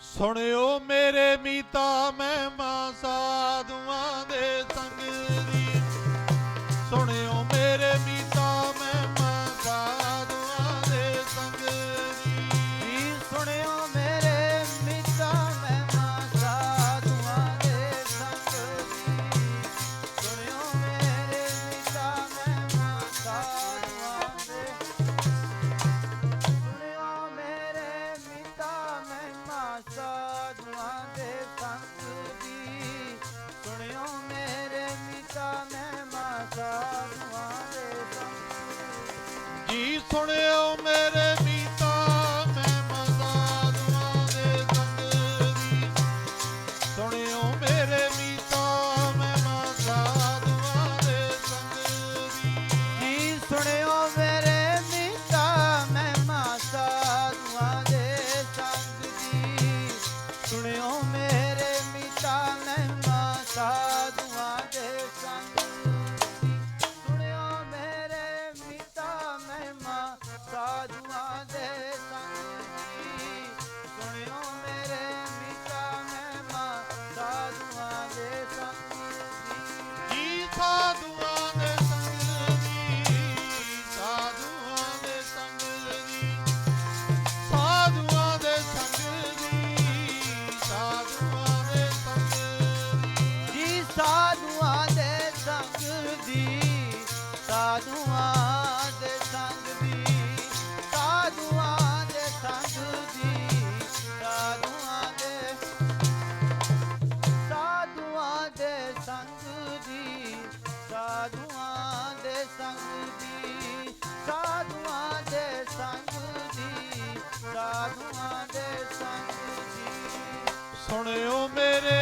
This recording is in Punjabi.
ਸੁਣਿਓ ਮੇਰੇ ਮੀਤਾ ਮਹਿਮਾ ਸਾਧੂਆਂ ਦੇ ਸਾਧੂਆਂ ਦੇ ਸੰਗ। ਸੁਣਿਓ ਮੇਰੇ ਮਿਤਾ ਮਹਿਮਾ, ਸਾਧੂਆਂ ਦੇ ਸੰਗ ਸੁਣਿਓ ਮੇਰੇ ਮਿਤਾ ਮਹਿਮਾ, ਸਾਧੂਆਂ ਦੇ ਸੰਗ ਜੀ। ਸਾਧੂਆਂ ਦੀ ਸਾਧੂਆਂ ਦੇ ਸੰਗ ਦੀ ਸਾਧੂਆਂ ਦੇ ਸੰਗ ਦੀ ਸਾਧੂਆਂ ਦੇ ਸਾਧੂਆਂ ਦੇ ਸੰਗ ਦੀ ਸਾਧੂਆਂ ਦੇ ਸੰਗ ਦੀ ਸਾਧੂਆਂ ਦੇ ਸੰਗ ਦੀ ਸਾਧੂਆਂ ਦੇ ਸੰਗ ਦੀ ਸੁਣਿਓ ਮੇਰੇ